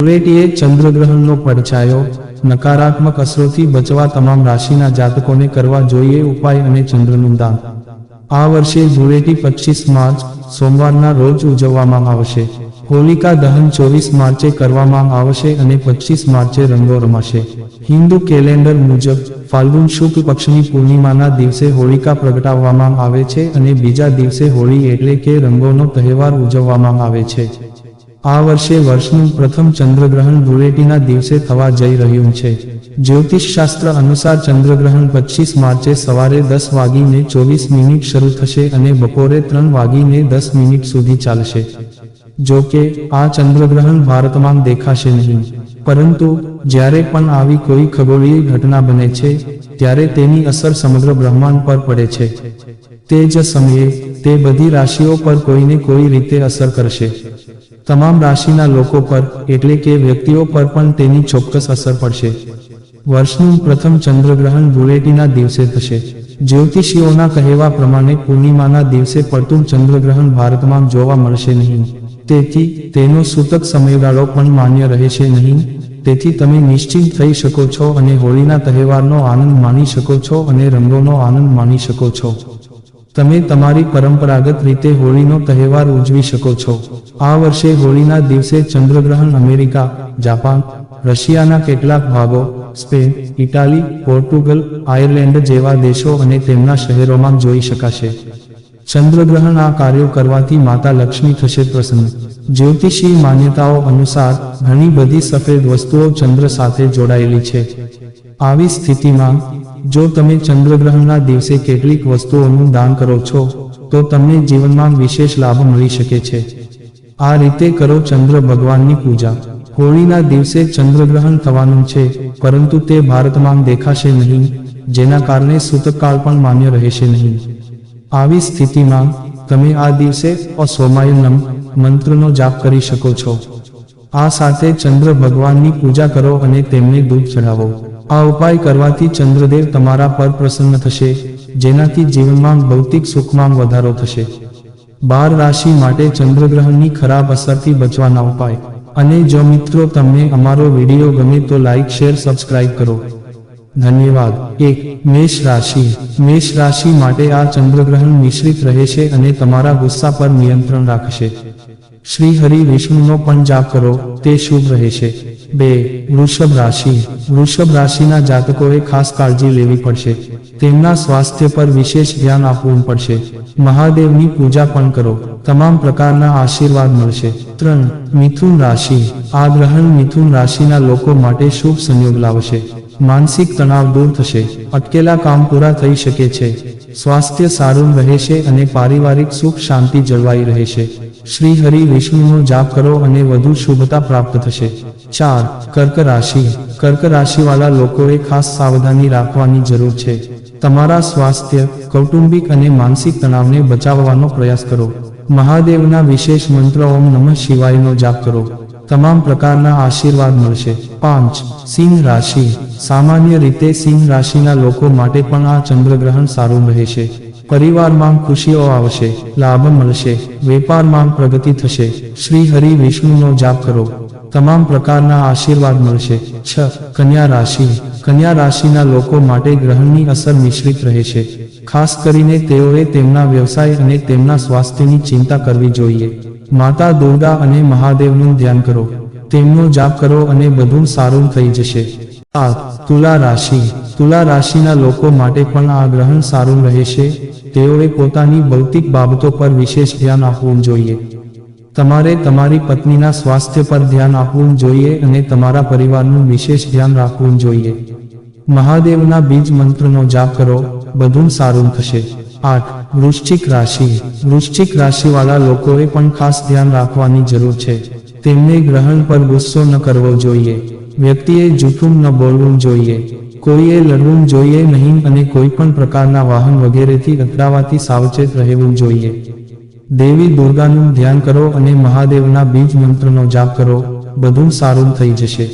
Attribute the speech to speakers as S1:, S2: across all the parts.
S1: ધૂળેટીએ ચંદ્રગ્રહણનો પડછાયો, નકારાત્મક અસરોથી બચવા તમામ રાશિના જાતકોને કરવા જોઈએ ઉપાય અને ચંદ્રનું દાન. આ વર્ષે ધૂળેટી પચીસ માર્ચ સોમવારના રોજ ઉજવવામાં આવશે. હોલિકા દહન ચોવીસ માર્ચે કરવામાં આવશે અને પચીસ માર્ચે રંગો રમાશે. હિન્દુ કેલેન્ડર મુજબ ફાલ્ગુન શુક્લ પક્ષની પૂર્ણિમાના દિવસે હોળિકા પ્રગટાવવામાં આવે છે અને બીજા દિવસે હોળી એટલે કે રંગોનો તહેવાર ઉજવવામાં આવે છે. આ વર્ષે વર્ષનું પ્રથમ ચંદ્રગ્રહણ ધૂળેટીના દિવસે થવા જઈ રહ્યું છે. જ્યોતિષશાસ્ત્ર અનુસાર ચંદ્રગ્રહણ પચીસ માર્ચે સવારે દસ વાગીને ચોવીસ મિનિટ શરૂ થશે અને બપોરે ત્રણ વાગીને દસ મિનિટ સુધી ચાલશે. જો કે, આ ચંદ્રગ્રહણ ભારતમાં દેખાશે નહીં. પરંતુ, જ્યારે પણ આવી કોઈ ખગોળીય ઘટના બને છે, ત્યારે તેની અસર સમગ્ર બ્રહ્માંડ પર પડે છે. તે જ સમયે, તે બધી રાશિઓ પર કોઈને કોઈ રીતે અસર કરશે. તમામ રાશિના લોકો પર, એટલે કે વ્યક્તિઓ પર પણ તેની ચોક્કસ અસર પડશે. વર્ષનું પ્રથમ ચંદ્રગ્રહણ ધૂળેટીના દિવસે થશે. જ્યોતિષીઓના કહેવા પ્રમાણે પૂર્ણિમાના દિવસે પડતું ચંદ્રગ્રહણ ભારતમાં જોવા મળશે નહીં. તેથી, તેનો સૂતક સમયગાળો પણ માન્ય રહેશે નહીં. તેથી તમે નિશ્ચિંત થઈ શકો છો અને હોળીના તહેવારનો આનંદ માણી શકો છો અને રંગોનો આનંદ માણી શકો છો. તમે તમારી પરંપરાગત રીતે હોળીનો તહેવાર ઉજવી શકો છો. આ વર્ષે હોળીના દિવસે ચંદ્રગ્રહણ અમેરિકા, જાપાન, રશિયાના કેટલાક ભાગો, સ્પેન, ઇટાલી, પોર્ટુગલ, આયર્લેન્ડ જેવા દેશો અને તેમના શહેરોમાં જોઈ શકાશે. ચંદ્રગ્રહણ આ કાર્યો કરવાથી માતા લક્ષ્મી થશે પ્રસન્ન. જ્યોતિષી માન્યતાઓ અનુસાર ઘણી બધી સફેદ વસ્તુઓ ચંદ્ર સાથે જોડાયેલી છે. આવી સ્થિતિમાં જો તમે ચંદ્રગ્રહણના દિવસે કેટલીક વસ્તુઓનું દાન કરો છો, તો તમને જીવનમાં વિશેષ લાભ મળી શકે છે. આ રીતે કરો ચંદ્ર ભગવાનની પૂજા. હોળીના દિવસે ચંદ્રગ્રહણ થવાનું છે, પરંતુ તે ભારતમાં દેખાશે નહીં, જેના કારણે સૂતકકાળ પણ માન્ય રહેશે નહીં. આવી સ્થિતિમાં તમે આ દિવસે અસોમાયનમ મંત્રનો જાપ કરી શકો છો. આ સાથે ચંદ્ર ભગવાનની પૂજા કરો અને તેમને દૂધ ચઢાવો. આ ઉપાય કરવાથી ચંદ્રદેવ તમારા પર પ્રસન્ન થશે, જેનાથી જીવનમાં ભૌતિક સુખમાં વધારો થશે. બાર રાશિ માટે ચંદ્રગ્રહણની ખરાબ અસરથી બચવાના ઉપાય. અને જો મિત્રો તમને અમારો વીડિયો ગમે તો લાઇક શેર, સબસ્ક્રાઇબ કરો. ધન્યવાદ. એક, મેષ રાશિ. મેષ રાશિ માટે આ ચંદ્રગ્રહણ મિશ્રિત રહેશે અને તમારા ગુસ્સા પર નિયંત્રણ રાખશે. શ્રી હરિ વિષ્ણુનો પણ જાપ કરો, તે શુભ રહેશે. બે, વૃષભ રાશિ. વૃષભ રાશિના જાતકોએ ખાસ કાળજી લેવી પડશે. તેમના સ્વાસ્થ્ય પર વિશેષ ધ્યાન આપવું પડશે. મહાદેવની પૂજા પણ કરો. તમામ પ્રકારના આશીર્વાદ મળશે. ત્રણ, મિથુન રાશિ. આ ગ્રહણ મિથુન રાશિના લોકો માટે શુભ સંયોગ લાવશે. માનસિક તણાવ દૂર થશે. અટકેલા કામ પૂરા થઈ શકે છે. સ્વાસ્થ્ય સારું રહેશે અને પારિવારિક સુખ શાંતિ જળવાઈ રહેશે. શ્રી હરિ વિષ્ણુનો જાપ કરો અને વધુ શુભતા પ્રાપ્ત થશે. ચાર, કર્ક રાશિ. કર્ક રાશિવાળા લોકોએ ખાસ સાવધાની રાખવાની જરૂર છે. તમારા સ્વાસ્થ્ય, કૌટુંબિક અને માનસિક તણાવને બચાવવાનો પ્રયાસ કરો. મહાદેવના વિશેષ મંત્ર ઓમ નમઃ શિવાયનો જાપ કરો. તમામ પ્રકારના આશીર્વાદ મળશે. પાંચ, સિંહ રાશિ. સામાન્ય રીતે સિંહ રાશિના લોકો માટે પણ આ ચંદ્રગ્રહણ સારું રહેશે. પરિવારમાં ખુશીઓ આવશે, લાભ મળશે, વેપારમાં પ્રગતિ થશે. શ્રી હરિ વિષ્ણુનો જાપ કરો. તમામ પ્રકારના આશીર્વાદ મળશે. છ, કન્યા રાશિ. કન્યા રાશિના લોકો માટે ગ્રહણની અસર મિશ્રિત રહે છે ખાસ કરીને તેઓએ તેમના વ્યવસાય અને તેમના સ્વાસ્થ્યની ચિંતા કરવી જોઈએ. માતા દુર્ગા અને મહાદેવનું ધ્યાન કરો. તેમનો જાપ કરો અને બધું સારું થઈ જશે. સાત તુલા રાશિ તુલા રાશિના લોકો માટે પણ આ ગ્રહણ સારું રહેશે. તેઓએ પોતાની ભૌતિક બાબતો પર વિશેષ ધ્યાન આપવું જોઈએ. તમારે તમારી પત્નીના સ્વાસ્થ્ય પર ધ્યાન આપવું જોઈએ અને તમારા પરિવારનું વિશેષ ધ્યાન રાખવું જોઈએ. મહાદેવના બીજ મંત્રનો જાપ કરો. બધું સારું થશે. આઠ, વૃશ્ચિક રાશિ. વૃશ્ચિક રાશિવાળા લોકોએ પણ ખાસ ધ્યાન રાખવાની જરૂર છે. તેમને ગ્રહણ પર ગુસ્સો ન કરવો જોઈએ. વ્યક્તિએ જૂઠું ન બોલવું જોઈએ. કોઈએ લડવું જોઈએ નહીં અને કોઈ પણ પ્રકારના વાહન વગેરેથી અથડાવાથી સાવચેત રહેવું જોઈએ. દેવી દુર્ગાનું ધ્યાન કરો અને મહાદેવના બીજ મંત્રનો જાપ કરો. બધું સારું થઈ જશે.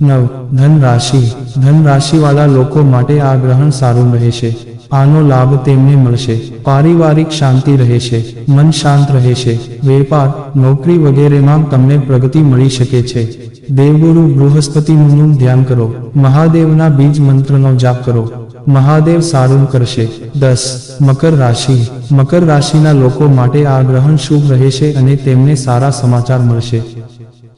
S1: નવ. ધન રાશિ ધન રાશિવાળા લોકો માટે આ ગ્રહણ સારું રહેશે. આનો લાભ તેમને મળશે. પારિવારિક શાંતિ રહેશે, મન શાંત રહેશે, વેપાર, નોકરી વગેરેમાં તમને પ્રગતિ મળી શકે છે. દેવગુરુ બૃહસ્પતિનું ધ્યાન કરો. મહાદેવના બીજ મંત્રનો જાપ કરો. મહાદેવ સારું કરશે. દસ, મકર રાશિ. મકર રાશિના લોકો માટે આ ગ્રહણ શુભ રહેશે અને તેમને સારા સમાચાર મળશે.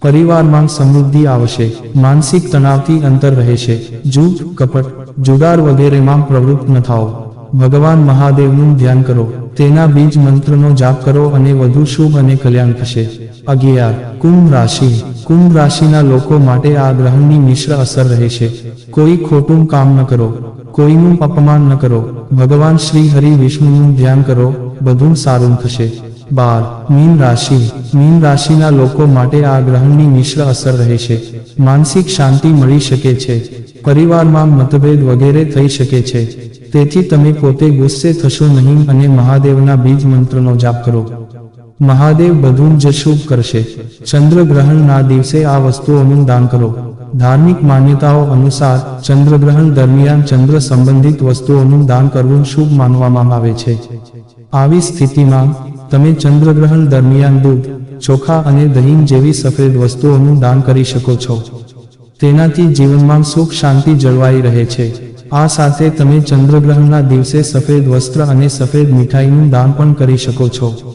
S1: પરિવારમાં સમૃદ્ધિ આવશે. માનસિક તણાવથી અંતર રહેશે. જૂઠ, કપટ, જુગાર વગેરેમાં પ્રવૃત્ત ન થાઓ. ભગવાન મહાદેવનું ધ્યાન કરો. તેના બીજ મંત્રનો જાપ કરો અને વધુ શુભ અને કલ્યાણ થશે. અગિયાર, કુંભ રાશિ. કુંભ રાશિના લોકો માટે આ ગ્રહણની મિશ્ર અસર રહેશે કોઈ ખોટું કામ ન કરો. કોઈનું અપમાન ન કરો. ભગવાન શ્રી હરિ વિષ્ણુનું ધ્યાન કરો. બધું સારું થશે. બાર, મીન રાશિ. મીન રાશિના લોકો માટે આ ગ્રહણની મિશ્ર અસર રહે છે. માનસિક શાંતિ મળી શકે છે. પરિવારમાં મતભેદ વગેરે થઈ શકે છે. તેથી તમે પોતે ગુસ્સે થશો નહીં અને મહાદેવના બીજ મંત્રનો જાપ કરો. મહાદેવ બધું જ શુભ કરશે. ચંદ્રગ્રહણના દિવસે આ વસ્તુઓનું દાન કરો. ધાર્મિક માન્યતાઓ અનુસાર ચંદ્રગ્રહણ દરમિયાન ચંદ્ર સંબંધિત વસ્તુઓનું દાન કરવું શુભ માનવામાં આવે છે. આવી સ્થિતિમાં તમે ચંદ્રગ્રહણ દરમિયાન દૂધ, ચોખા અને દહીં જેવી સફેદ વસ્તુઓનું દાન કરી શકો છો. તેનાથી જીવનમાં સુખ શાંતિ જળવાઈ રહે છે. આ સાથે તમે ચંદ્રગ્રહણના દિવસે સફેદ વસ્ત્ર અને સફેદ મીઠાઈનું દાન પણ કરી શકો છો.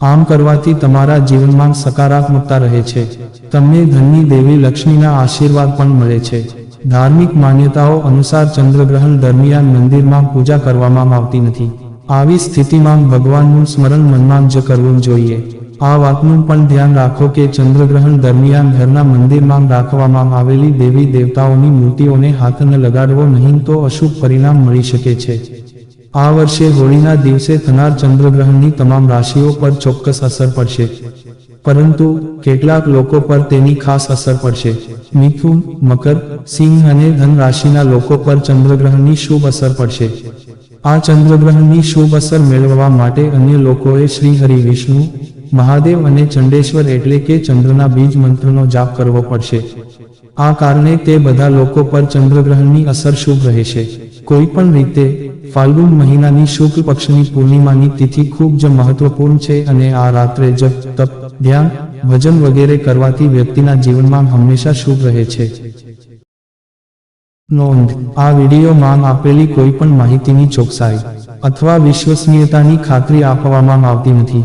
S1: આમ કરવાથી તમારા જીવનમાં સકારાત્મકતા રહે છે. તમને ધનની દેવી લક્ષ્મીના આશીર્વાદ પણ મળે છે. ધાર્મિક માન્યતાઓ અનુસાર ચંદ્રગ્રહણ દરમિયાન મંદિરમાં પૂજા કરવામાં આવતી નથી. આવી સ્થિતિમાં ભગવાનનું સ્મરણ મનમાં જ કરવું જોઈએ. આ વાતનું પણ ધ્યાન રાખો કે ચંદ્રગ્રહણ દરમિયાન ઘરના મંદિરમાં રાખવામાં આવેલી દેવી દેવતાઓની મૂર્તિઓને હાથ ન લગાડવો નહીં તો અશુભ પરિણામ મળી શકે છે. આ વર્ષે હોળીના દિવસે થનાર ચંદ્રગ્રહણની તમામ રાશિઓ પર ચોક્કસ અસર પડશે. પરંતુ કેટલાક લોકો પર તેની ખાસ અસર પડશે. મિથુન, મકર, સિંહ અને ધન રાશિના લોકો પર ચંદ્રગ્રહણની શુભ અસર પડશે. આ ચંદ્રગ્રહણની શુભ અસર મેળવવા માટે અન્ય લોકોએ શ્રી હરિ વિષ્ણુ મહાદેવ અને ચંડેશ્વર એટલે કે ચંદ્રના બીજ મંત્રનો જાપ કરવો પડશે. આ કારણે તે બધા લોકો પર ચંદ્રગ્રહણની અસર શુભ રહેશે કોઈ પણ રીતે, ફાલ્ગુન મહિનાની શુક્લ પક્ષની પૂર્ણિમાની તિથિ ખૂબ જ મહત્વપૂર્ણ છે અને આ રાત્રે જપ, તપ, ધ્યાન, ભજન વગેરે કરવાથી વ્યક્તિના જીવનમાં હંમેશા શુભ રહે છે. નોંધ, આ વિડીયોમાં આપેલી કોઈ પણ માહિતીની ચોકસાઈ અથવા વિશ્વસનીયતાની ખાતરી આપવામાં આવતી નથી.